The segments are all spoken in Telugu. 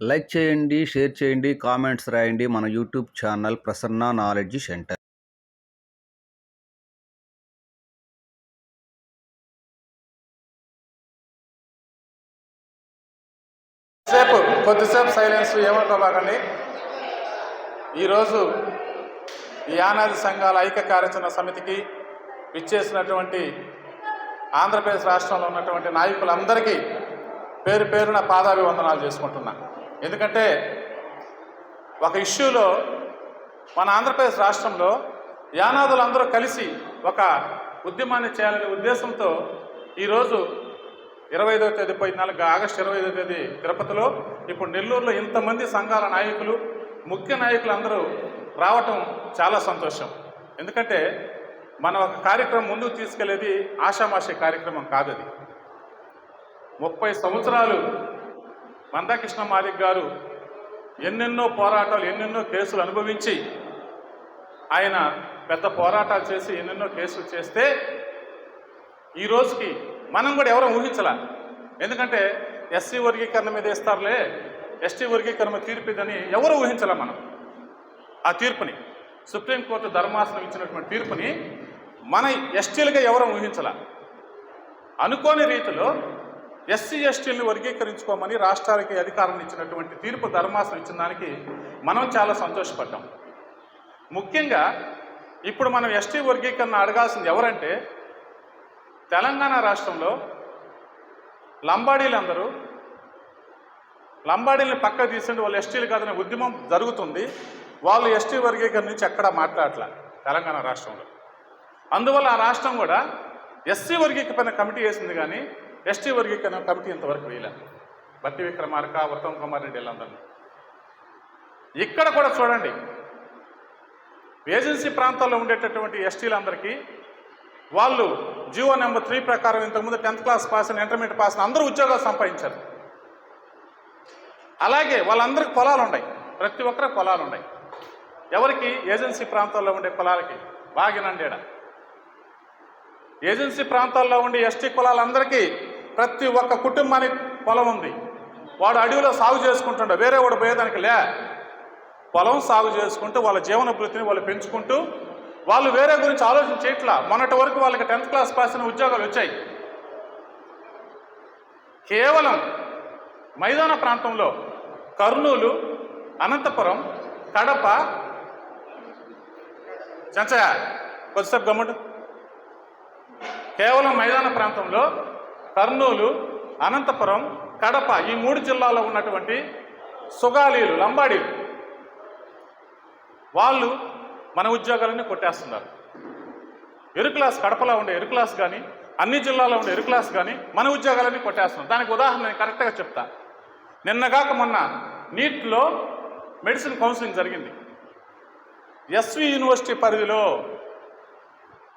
లైక్ చేయండి షేర్ చేయండి కామెంట్స్ రాయండి మన YouTube channel Prasanna knowledge centre. సేపు కొద్దిసేపు సైలెన్స్ ఏమనుకోబాకండి ఈరోజు ఈ యానాది సంఘాల ఐక్య కార్యాచరణ సమితికి విచ్చేసినటువంటి ఆంధ్రప్రదేశ్ రాష్ట్రంలో ఉన్నటువంటి నాయకులందరికీ పేరు పేరున పాదాభివందనాలు చేసుకుంటున్నాను ఎందుకంటే ఒక ఇష్యూలో మన ఆంధ్రప్రదేశ్ రాష్ట్రంలో యానాదులు అందరూ కలిసి ఒక ఉద్యమాన్ని చేయాలనే ఉద్దేశంతో ఈరోజు ఇరవై ఐదవ తేదీ పోయిన నాలుగు ఆగస్టు ఇరవై ఐదవ తేదీ తిరుపతిలో ఇప్పుడు నెల్లూరులో ఇంతమంది సంఘాల నాయకులు ముఖ్య నాయకులు అందరూ రావటం చాలా సంతోషం. ఎందుకంటే మనం ఒక కార్యక్రమం ముందుకు తీసుకెళ్ళేది ఆషామాషి కార్యక్రమం కాదు అది. ముప్పై సంవత్సరాలు మందాకృష్ణ మాలిక్ గారు ఎన్నెన్నో పోరాటాలు ఎన్నెన్నో కేసులు అనుభవించి ఆయన పెద్ద పోరాటాలు చేసి ఎన్నెన్నో కేసులు చేస్తే ఈ రోజుకి మనం కూడా ఎవరూ ఊహించలా. ఎందుకంటే ఎస్సీ వర్గీకరణ మీద ఇస్తారులే ఎస్టీ వర్గీకరణ తీర్పు ఇదని ఎవరు ఊహించలే మనం? ఆ తీర్పుని సుప్రీంకోర్టు ధర్మాసనం ఇచ్చినటువంటి తీర్పుని మన ఎస్టీలుగా ఎవరు ఊహించలా? అనుకోని రీతిలో ఎస్సీ ఎస్టీలను వర్గీకరించుకోమని రాష్ట్రాలకి అధికారం ఇచ్చినటువంటి తీర్పు ధర్మాసనం ఇచ్చిన దానికి మనం చాలా సంతోషపడ్డాం. ముఖ్యంగా ఇప్పుడు మనం ఎస్టీ వర్గీకరణ అడగాల్సింది ఎవరంటే తెలంగాణ రాష్ట్రంలో లంబాడీలందరూ లంబాడీలను పక్క తీసిండి వాళ్ళు ఎస్టీలు కాదనే ఉద్యమం జరుగుతుంది వాళ్ళు ఎస్టీ వర్గీకరణ నుంచి ఎక్కడా మాట్లాడట్ల తెలంగాణ రాష్ట్రంలో. అందువల్ల ఆ రాష్ట్రం కూడా ఎస్సీ వర్గీకరణ కమిటీ వేసింది కానీ ఎస్టీ వర్గీకరణ కమిటీ ఇంతవరకు వేయలే బట్టి విక్రమార్క ఉత్తమ్ కుమార్ రెడ్డి వీళ్ళందరినీ. ఇక్కడ కూడా చూడండి. ఏజెన్సీ ప్రాంతాల్లో ఉండేటటువంటి ఎస్టీలందరికీ వాళ్ళు జియో నెంబర్ త్రీ ప్రకారం ఇంతకుముందు టెన్త్ క్లాస్ పాస్ అయిన ఇంటర్మీడియట్ పాస్ అందరూ ఉద్యోగాలు సంపాదించారు. అలాగే వాళ్ళందరికీ పొలాలు ఉన్నాయి. ప్రతి ఒక్కరి పొలాలు ఉన్నాయి. ఎవరికి? ఏజెన్సీ ప్రాంతాల్లో ఉండే పొలాలకి. బాగినండేడ ఏజెన్సీ ప్రాంతాల్లో ఉండే ఎస్టీ కులాలందరికీ ప్రతి ఒక్క కుటుంబానికి పొలం ఉంది. వాడు అడవిలో సాగు చేసుకుంటుండ. వేరే వాడు పోయేదానికి లే. పొలం సాగు చేసుకుంటూ వాళ్ళ జీవన వృత్తిని వాళ్ళు పెంచుకుంటూ వాళ్ళు వేరే గురించి ఆలోచన చేయట్లా. మొన్నటి వరకు వాళ్ళకి టెన్త్ క్లాస్ పాస్ అయిన ఉద్యోగాలు వచ్చాయి. కేవలం మైదాన ప్రాంతంలో కర్నూలు అనంతపురం కడప చంచయ్య కొద్దిసేపు గమ్ముడు. కేవలం మైదాన ప్రాంతంలో కర్నూలు అనంతపురం కడప ఈ మూడు జిల్లాల్లో ఉన్నటువంటి సుగాలీలు లంబాడీలు. వాళ్ళు మన ఉద్యోగాలన్నీ కొట్టేస్తున్నారు. ఎరుక్లాస్ కడపలో ఉండే ఎరుక్లాస్ కానీ అన్ని జిల్లాలో ఉండే ఎరుక్లాస్ కానీ మన ఉద్యోగాలన్నీ కొట్టేస్తున్నారు. దానికి ఉదాహరణ నేను కరెక్ట్గా చెప్తా. నిన్నగాక మొన్న నీట్లో మెడిసిన్ కౌన్సిలింగ్ జరిగింది. ఎస్వి యూనివర్సిటీ పరిధిలో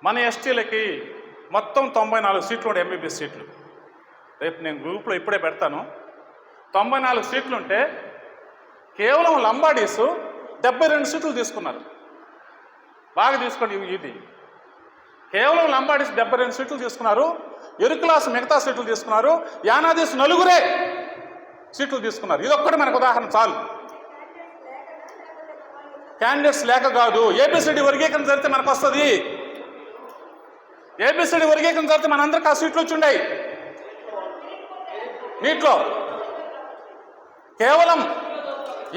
మన ఎస్టీలకి మొత్తం తొంభై నాలుగు సీట్లు ఉండే ఎంబీబీఎస్ సీట్లు. రేపు నేను గ్రూప్లో ఇప్పుడే పెడతాను. తొంభై నాలుగు సీట్లు ఉంటే కేవలం లంబాడీస్ డెబ్బై రెండు సీట్లు తీసుకున్నారు. బాగా తీసుకోండి ఇది. కేవలం లంబాడీస్ డెబ్బై రెండు సీట్లు తీసుకున్నారు. ఎరుకులాస్ మిగతా సీట్లు తీసుకున్నారు. యానాదీస్ నలుగురే సీట్లు తీసుకున్నారు. ఇది ఒక్కటి మనకు ఉదాహరణ చాలు. క్యాండిడేట్స్ లేక కాదు. ఏపీసీడీ వర్గీకరణ జరిగితే మనకు వస్తుంది. ఏపీసీడీ వర్గీకరణ జరిగితే మనందరికీ ఆ సీట్లు వచ్చి ఉన్నాయి కేవలం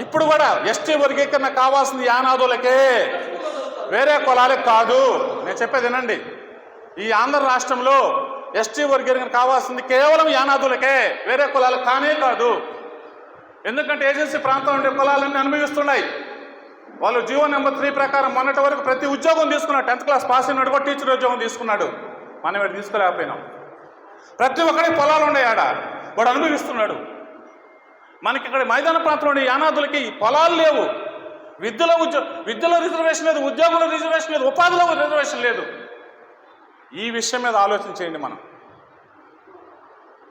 ఇప్పుడు కూడా ఎస్టీ వర్గీకరణ కావాల్సింది యానాదులకే వేరే కులాలకు కాదు. నేను చెప్పేది వినండి. ఈ ఆంధ్ర రాష్ట్రంలో ఎస్టీ వర్గీకరణ కావాల్సింది కేవలం యానాదులకే వేరే కులాలకు కానే కాదు. ఎందుకంటే ఏజెన్సీ ప్రాంతం ఉండే కులాలన్నీ అనుభవిస్తున్నాయి. వాళ్ళు జీవో నెంబర్ త్రీ ప్రకారం మొన్నటి వరకు ప్రతి ఉద్యోగం తీసుకున్నాడు. టెన్త్ క్లాస్ పాస్ అయినాడు కూడా టీచర్ ఉద్యోగం తీసుకున్నాడు. మనం ఇక్కడ తీసుకోలేకపోయినాం. ప్రతి ఒక్కరికి పొలాలు ఉన్నాయి ఆడ. వాడు అనుభవిస్తున్నాడు. మనకి ఇక్కడ మైదాన ప్రాంతంలోని యానాదులకి పొలాలు లేవు. విద్యలో ఉద్యో విద్యలో రిజర్వేషన్ లేదు ఉద్యోగంలో రిజర్వేషన్ లేదు ఉపాధిలో రిజర్వేషన్ లేదు. ఈ విషయం మీద ఆలోచన చేయండి మనం.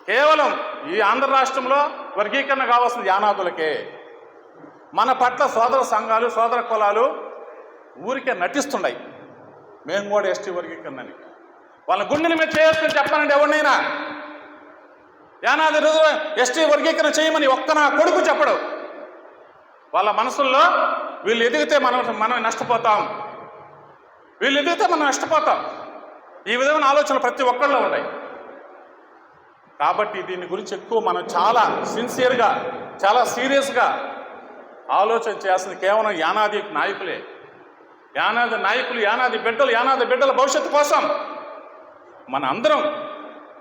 కేవలం ఈ ఆంధ్ర రాష్ట్రంలో వర్గీకరణ కావాల్సింది యానాదులకే. మన పట్ల సోదర సంఘాలు సోదర కులాలు ఊరికే నటిస్తున్నాయి మేము కూడా ఎస్టీ వర్గీకరణని. వాళ్ళ గుండెని మీద చేయొచ్చని చెప్పానండి ఎవరినైనా. యానాది రిజర్వ్ ఎస్టీ వర్గీకరణ చేయమని ఒక్క నా కొడుకు చెప్పడు. వాళ్ళ మనసుల్లో వీళ్ళు ఎదిగితే మనం మనం నష్టపోతాం. వీళ్ళు ఎదిగితే మనం నష్టపోతాం. ఈ విధమైన ఆలోచనలు ప్రతి ఒక్కళ్ళలో ఉన్నాయి. కాబట్టి దీని గురించి ఎక్కువ మనం చాలా సిన్సియర్గా చాలా సీరియస్గా ఆలోచన చేయాల్సింది కేవలం యానాది నాయకులే. యానాది నాయకులు యానాది బిడ్డలు యానాది బిడ్డల భవిష్యత్తు కోసం మన అందరం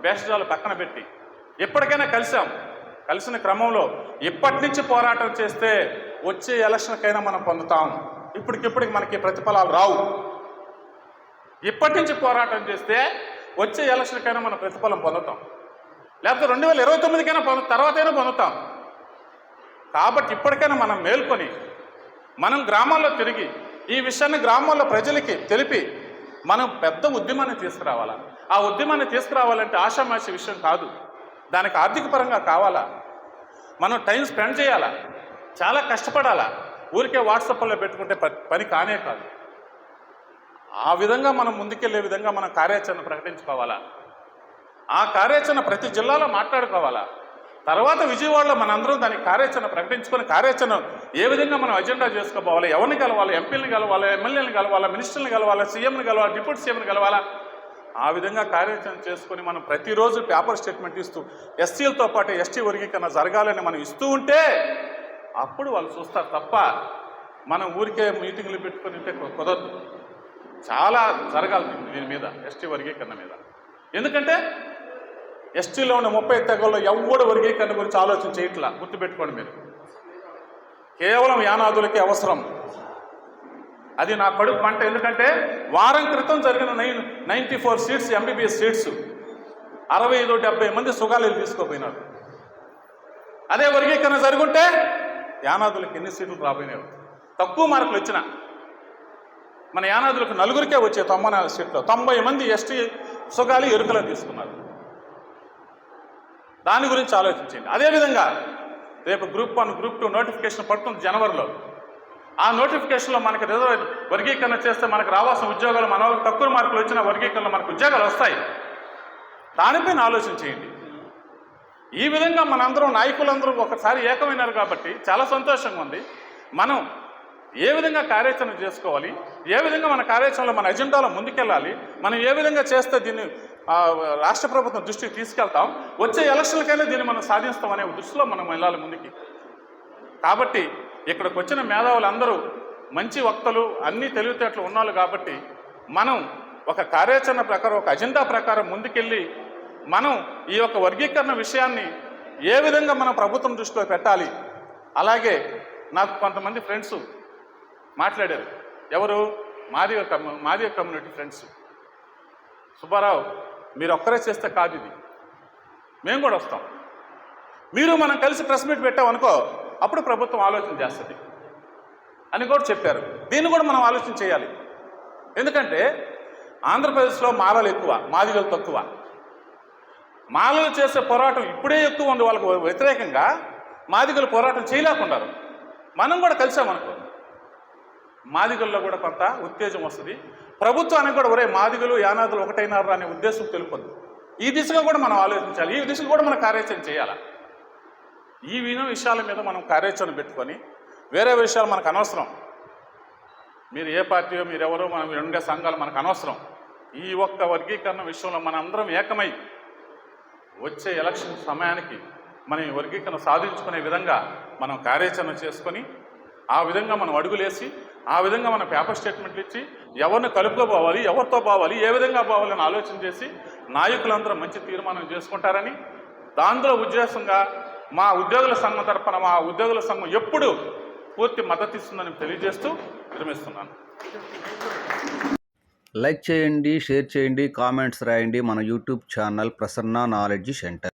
భేషజాలు పక్కన పెట్టి ఎప్పటికైనా కలిసాం. కలిసిన క్రమంలో ఇప్పటి నుంచి పోరాటం చేస్తే వచ్చే ఎలక్షన్కైనా మనం పొందుతాం. ఇప్పటికిప్పటికి మనకి ప్రతిఫలాలు రావు. ఇప్పటి నుంచి పోరాటం చేస్తే వచ్చే ఎలక్షన్కైనా మనం ప్రతిఫలం పొందుతాం. లేకపోతే రెండు వేల ఇరవై తొమ్మిదికైనా పొందు తర్వాతైనా పొందుతాం. కాబట్టి ఇప్పటికైనా మనం మేల్కొని మనం గ్రామాల్లో తిరిగి ఈ విషయాన్ని గ్రామాల్లో ప్రజలకి తెలిపి మనం పెద్ద ఉద్యమాన్ని తీసుకురావాలా? ఆ ఉద్యమాన్ని తీసుకురావాలంటే ఆషామాషి విషయం కాదు. దానికి ఆర్థిక పరంగా కావాలా? మనం టైం స్పెండ్ చేయాలా? చాలా కష్టపడాలా? ఊరికే వాట్సాప్లో పెట్టుకుంటే పని కానే కాదు. ఆ విధంగా మనం ముందుకెళ్ళే విధంగా మనం కార్యాచరణ ప్రకటించుకోవాలా? ఆ కార్యాచరణ ప్రతి జిల్లాలో మాట్లాడుకోవాలా? తర్వాత విజయవాడలో మనందరం దానికి కార్యాచరణ ప్రకటించుకొని కార్యాచరణ ఏ విధంగా మనం అజెండా చేసుకోవాలి ఎవరిని కలవాలి? ఎంపీలను కలవాలి? ఎమ్మెల్యేలను కలవాలా? మినిస్టర్ని కలవాలా? సీఎంని కలవాలి? డిప్యూటీ సీఎంని కలవాలా? ఆ విధంగా కార్యాచరణ చేసుకొని మనం ప్రతిరోజు పేపర్ స్టేట్మెంట్ ఇస్తూ ఎస్సీలతో పాటు ఎస్టీ వర్గీకరణ జరగాలని మనం ఇస్తూ ఉంటే అప్పుడు వాళ్ళు చూస్తారు తప్ప మనం ఊరికే మీటింగ్లు పెట్టుకుని ఉంటే కుదరదు. చాలా జరగాలి దీని మీద ఎస్టీ వర్గీకరణ మీద. ఎందుకంటే ఎస్టీలో ఉన్న ముప్పై తెగల్లో ఎవడు వర్గీకరణ గురించి ఆలోచన చేయట్లా? గుర్తుపెట్టుకోండి మీరు. కేవలం యానాదులకే అవసరం. అది నా కడుపు పంట ఎందుకంటే వారం క్రితం జరిగిన nine ninety four seats MBBS seats అరవై ఐదు డెబ్బై మంది సుగాలీలు తీసుకోపోయినారు. అదే వర్గీకరణ జరుగుంటే యానాదులకు ఎన్ని సీట్లు రాబోయినారు తక్కువ మార్కులు వచ్చిన మన యానాదులకు నలుగురికే వచ్చే తొంభై నాలుగు సీట్లు. తొంభై మంది ఎస్టీ సుగాలి ఎరుకలో తీసుకున్నారు. దాని గురించి ఆలోచించండి. అదేవిధంగా రేపు group one group two notification పడుతుంది జనవరిలో. ఆ నోటిఫికేషన్లో మనకి రిజర్వ్ వర్గీకరణ చేస్తే మనకు రావాల్సిన ఉద్యోగాలు మన వాళ్ళకి తక్కువ మార్కులు వచ్చిన వర్గీకరణలో మనకు ఉద్యోగాలు వస్తాయి. దానిపైన ఆలోచన చేయండి. ఈ విధంగా మనందరం నాయకులందరూ ఒకసారి ఏకమైనారు కాబట్టి చాలా సంతోషంగా ఉంది. మనం ఏ విధంగా కార్యాచరణ చేసుకోవాలి? ఏ విధంగా మన కార్యాచరణలో మన ఎజెండాలో ముందుకెళ్ళాలి? మనం ఏ విధంగా చేస్తే దీన్ని రాష్ట్ర ప్రభుత్వం దృష్టికి తీసుకెళ్తాం? వచ్చే ఎలక్షన్లకైనా దీన్ని మనం సాధిస్తాం అనే దృష్టిలో మనం వెళ్ళాలి ముందుకి. కాబట్టి ఇక్కడికి వచ్చిన మేధావులందరూ మంచి వక్తలు అన్ని తెలివితేటలు ఉన్నారు కాబట్టి మనం ఒక కార్యాచరణ ప్రకారం ఒక అజెండా ప్రకారం ముందుకెళ్ళి మనం ఈ యొక్క వర్గీకరణ విషయాన్ని ఏ విధంగా మనం ప్రభుత్వం దృష్టిలో పెట్టాలి? అలాగే నాకు కొంతమంది ఫ్రెండ్స్ మాట్లాడారు. ఎవరు? మాదిగ మాది కమ్యూనిటీ ఫ్రెండ్స్ సుబ్బారావు మీరు ఒక్కరే చేస్తే కాదు ఇది. మేము కూడా వస్తాం. మీరు మనం కలిసి ప్రెస్ మీట్ పెట్టామనుకో అప్పుడు ప్రభుత్వం ఆలోచన చేస్తుంది. అని కూడా చెప్పారు. దీన్ని కూడా మనం ఆలోచన చేయాలి. ఎందుకంటే ఆంధ్రప్రదేశ్లో మాలలు ఎక్కువ మాదిగలు తక్కువ. మాలలు చేసే పోరాటం ఇప్పుడే ఎక్కువ ఉంది వాళ్ళకు. వ్యతిరేకంగా మాదిగలు పోరాటం చేయలేకున్నారు మనం కూడా కలిసామనుకో మాదిగల్లో కూడా కొంత ఉత్తేజం వస్తుంది. ప్రభుత్వానికి కూడా ఒరే మాదిగలు యానాదులు ఒకటైనారు అనే ఉద్దేశం తెలుపొద్దు. ఈ దిశగా కూడా మనం ఆలోచించాలి. ఈ దిశగా కూడా మనం కార్యాచరణ చేయాలి? ఈ విన విషయాల మీద మనం కార్యాచరణ పెట్టుకొని వేరే విషయాలు మనకు అనవసరం. మీరు ఏ పార్టీయో మీరెవరో మనం ఉండే సంఘాలు మనకు అనవసరం. ఈ ఒక్క వర్గీకరణ విషయంలో మన అందరం ఏకమై వచ్చే ఎలక్షన్ సమయానికి మనం ఈ వర్గీకరణ సాధించుకునే విధంగా మనం కార్యాచరణ చేసుకొని ఆ విధంగా మనం అడుగులేసి ఆ విధంగా మన పేపర్ స్టేట్మెంట్లు ఇచ్చి ఎవరిని కలుపుకోపోవాలి ఎవరితో పోవాలి ఏ విధంగా పోవాలని ఆలోచన చేసి నాయకులందరూ మంచి తీర్మానం చేసుకుంటారని దాంట్లో ఉద్దేశంగా మా ఉద్యోగుల సంఘం తరఫున మా ఉద్యోగుల సంఘం ఎప్పుడు పూర్తి మద్దతు ఇస్తుందని తెలియజేస్తూ విరమిస్తున్నాను. లైక్ చేయండి షేర్ చేయండి కామెంట్స్ రాయండి మన YouTube channel Prasanna knowledge centre.